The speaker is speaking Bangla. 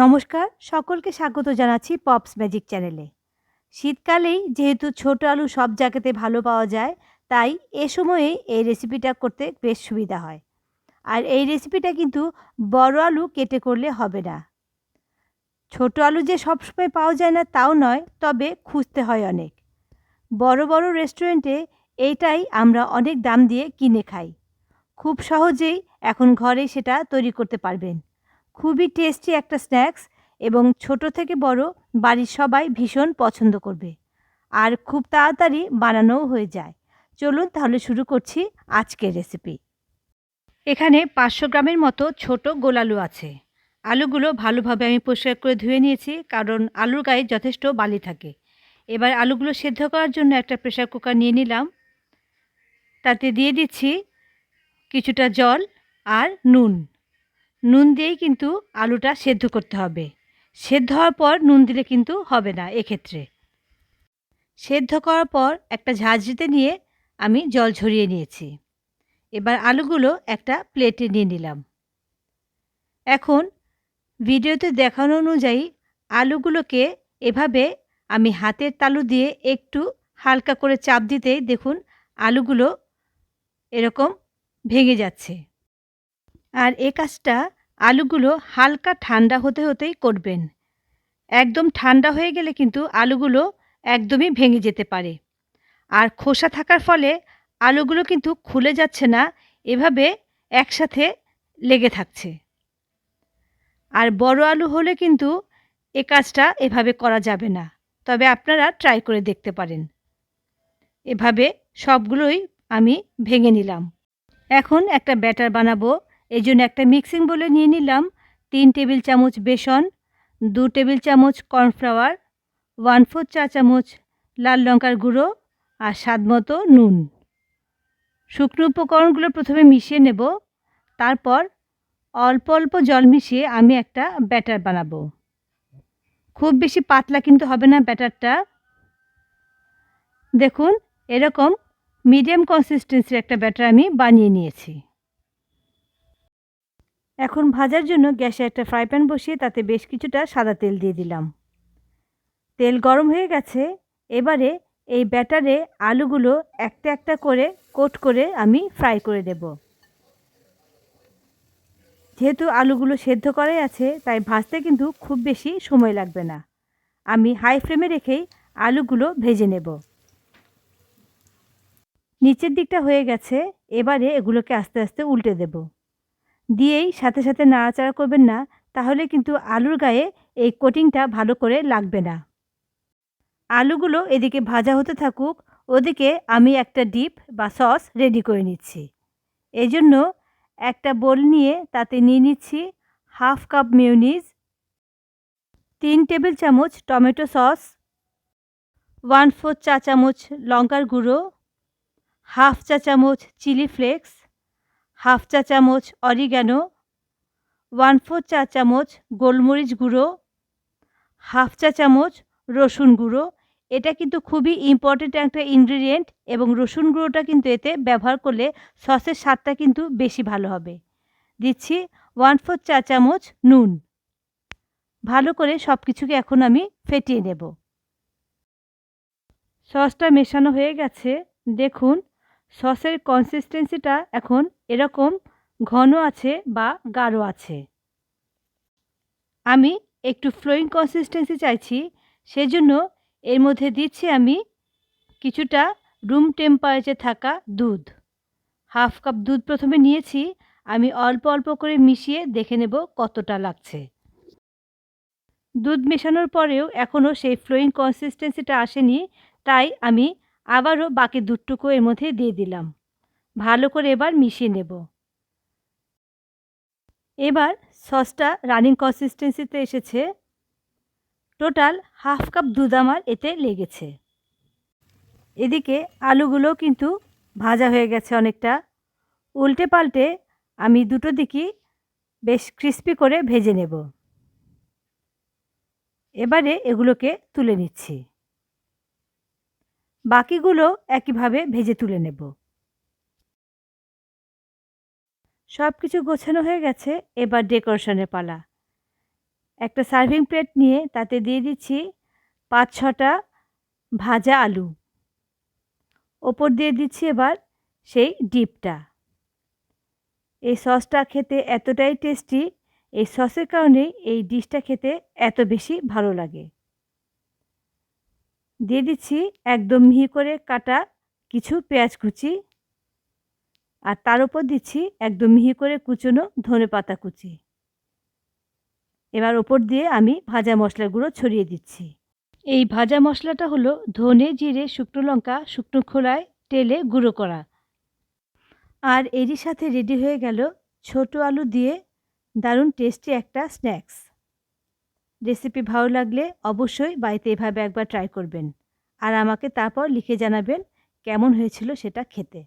নমস্কার, সকলকে স্বাগত জানাচ্ছি পপস ম্যাজিক চ্যানেলে শীতকালেই যেহেতু ছোট আলু সব জায়গাতে ভালো পাওয়া যায়, তাই এ সময়ে এই রেসিপিটা করতে বেশ সুবিধা হয়। আর এই রেসিপিটা কিন্তু বড় আলু কেটে করলে হবে না। ছোট আলু যে সবসময় পাওয়া যায় না তাও নয়, তবে খুঁজতে হয় অনেক। বড় বড় রেস্টুরেন্টে এইটাই আমরা অনেক দাম দিয়ে কিনে খাই। খুব সহজেই এখন ঘরে সেটা তৈরি করতে পারবেন। খুবই টেস্টি একটা স্ন্যাক্স এবং ছোট থেকে বড় বাড়ির সবাই ভীষণ পছন্দ করবে। আর খুব তাড়াতাড়ি বানানোও হয়ে যায়। চলুন তাহলে শুরু করছি আজকের রেসিপি এখানে পাঁচশো গ্রামের মতো ছোট গোলালু আছে। আলুগুলো ভালোভাবে আমি পরিষ্কার করে ধুয়ে নিয়েছি কারণ আলুর গায়ে যথেষ্ট বালি থাকে। এবার আলুগুলো সেদ্ধ করার জন্য একটা প্রেশার কুকার নিয়ে নিলাম। তাতে দিয়ে দিচ্ছি কিছুটা জল আর নুন। নুন দিয়েই কিন্তু আলুটা সেদ্ধ করতে হবে। সেদ্ধ হওয়ার পর নুন দিলে কিন্তু হবে না এক্ষেত্রে। সেদ্ধ করার পর একটা ঝাঁঝরিতে নিয়ে আমি জল ঝরিয়ে নিয়েছি। এবার আলুগুলো একটা প্লেটে নিয়ে নিলাম। এখন ভিডিওতে দেখানো অনুযায়ী আলুগুলোকে এভাবে আমি হাতের তালু দিয়ে একটু হালকা করে চাপ দিতেই দেখুন আলুগুলো এরকম ভেঙে যাচ্ছে। আর এ কাজটা আলুগুলো হালকা ঠান্ডা হতে হতেই করবেন একদম ঠান্ডা হয়ে গেলে কিন্তু আলুগুলো একদমই ভেঙে যেতে পারে। আর খোসা থাকার ফলে আলুগুলো কিন্তু খুলে যাচ্ছে না, এভাবে একসাথে লেগে থাকছে। আর বড় আলু হলে কিন্তু এ কাজটা এভাবে করা যাবে না, তবে আপনারা ট্রাই করে দেখতে পারেন। এভাবে সবগুলোই আমি ভেঙে নিলাম। এখন একটা ব্যাটার বানাবো। এই জন্য একটা মিক্সিং বলে নিয়ে নিলাম তিন টেবিল চামচ বেসন, দু টেবিল চামচ কর্নফ্লাওয়ার ওয়ান ফোর চা চামচ লাল লঙ্কার গুঁড়ো আর স্বাদ মতো নুন। শুকনো উপকরণগুলো প্রথমে মিশিয়ে নেব, তারপর অল্প অল্প জল মিশিয়ে আমি একটা ব্যাটার বানাবো। খুব বেশি পাতলা কিন্তু হবে না ব্যাটারটা। দেখুন, এরকম মিডিয়াম কনসিস্টেন্সির একটা ব্যাটার আমি বানিয়ে নিয়েছি। এখন ভাজার জন্য গ্যাসে একটা ফ্রাই প্যান বসিয়ে তাতে বেশ কিছুটা সাদা তেল দিয়ে দিলাম। তেল গরম হয়ে গেছে, এবারে এই ব্যাটারে আলুগুলো একটা একটা করে কোট করে আমি ফ্রাই করে দেব। যেহেতু আলুগুলো সেদ্ধ করাই আছে, তাই ভাজতে কিন্তু খুব বেশি সময় লাগবে না। আমি হাই ফ্লেমে রেখেই আলুগুলো ভেজে নেব। নিচের দিকটা হয়ে গেছে, এবারে এগুলোকে আস্তে আস্তে উল্টে দেব। দিয়েই সাথে সাথে নাড়াচাড়া করবেন না, তাহলে কিন্তু আলুর গায়ে এই কোটিংটা ভালো করে লাগবে না। আলুগুলো এদিকে ভাজা হতে থাকুক, ওদিকে আমি একটা ডিপ বা সস রেডি করে নিচ্ছি। এই জন্য একটা বোল নিয়ে তাতে নিয়ে নিচ্ছি হাফ কাপ মিউনিজ তিন টেবিল চামচ টমেটো সস, ওয়ান ফোর চা চামচ লঙ্কার গুঁড়ো, হাফ চা চামচ চিলি ফ্লেক্স হাফ চা চামচ অরিগ্যানো, ওয়ান ফোর চা চামচ গোলমরিচ গুঁড়ো, হাফ চা চামচ রসুন গুঁড়ো। এটা কিন্তু খুবই ইম্পর্টেন্ট একটা ইনগ্রিডিয়েন্ট এবং রসুন গুঁড়োটা কিন্তু এতে ব্যবহার করলে সসের স্বাদটা কিন্তু বেশি ভালো হবে। দিচ্ছি ওয়ান ফোর চা চামচ নুন। ভালো করে সব কিছুকে এখন আমি ফেটিয়ে নেব। সসটা মেশানো হয়ে গেছে। দেখুন, সসের কনসিস্টেন্সিটা এখন এরকম ঘন আছে বা গাঢ় আছে। আমি একটু ফ্লোয়িং কনসিস্টেন্সি চাইছি, সেজন্য এর মধ্যে দিচ্ছি আমি কিছুটা রুম টেম্পারেচার থাকা দুধ। হাফ কাপ দুধ প্রথমে নিয়েছি, আমি অল্প অল্প করে মিশিয়ে দেখে নেব কতটা লাগছে। দুধ মেশানোর পরেও এখনও সেই ফ্লোয়িং কনসিস্টেন্সিটা আসেনি, তাই আমি আবারও বাকি দুধটুকু এর মধ্যে দিয়ে দিলাম। ভালো করে এবার মিশিয়ে নেব। এবার সসটা রানিং কনসিস্টেন্সিতে এসেছে। টোটাল হাফ কাপ দুধ আমার এতে লেগেছে। এদিকে আলুগুলো কিন্তু ভাজা হয়ে গেছে অনেকটা। উল্টে পাল্টে আমি দুটো দিকই বেশ ক্রিস্পি করে ভেজে নেব। এবারে এগুলোকে তুলে নিচ্ছি। বাকিগুলো একইভাবে ভেজে তুলে নেব। সব কিছু গোছানো হয়ে গেছে, এবার ডেকোরেশনের পালা। একটা সার্ভিং প্লেট নিয়ে তাতে দিয়ে দিচ্ছি পাঁচ ছটা ভাজা আলু। ওপর দিয়ে দিচ্ছি এবার সেই ডিপটা। এই সসটা খেতে এতটাই টেস্টি, এই সসের কারণেই এই ডিশটা খেতে এত বেশি ভালো লাগে। দিয়ে দিচ্ছি একদম মিহি করে কাটা কিছু পেঁয়াজ কুচি আর তার উপর দিচ্ছি একদম মিহি করে কুচনো ধনে পাতা কুচি। এবার ওপর দিয়ে আমি ভাজা মশলার গুঁড়ো ছড়িয়ে দিচ্ছি। এই ভাজা মশলাটা হলো ধনে, জিরে, শুকনো লঙ্কা, শুকনো খোলায় তেলে গুঁড়ো করা। আর এরই সাথে রেডি হয়ে গেল ছোট আলু দিয়ে দারুণ টেস্টি একটা স্ন্যাক্স। রেসিপি ভালো লাগলে অবশ্যই বাড়িতে এভাবে একবার ট্রাই করবেন। আর আমাকে তারপর লিখে জানাবেন কেমন হয়েছিল সেটা খেতে।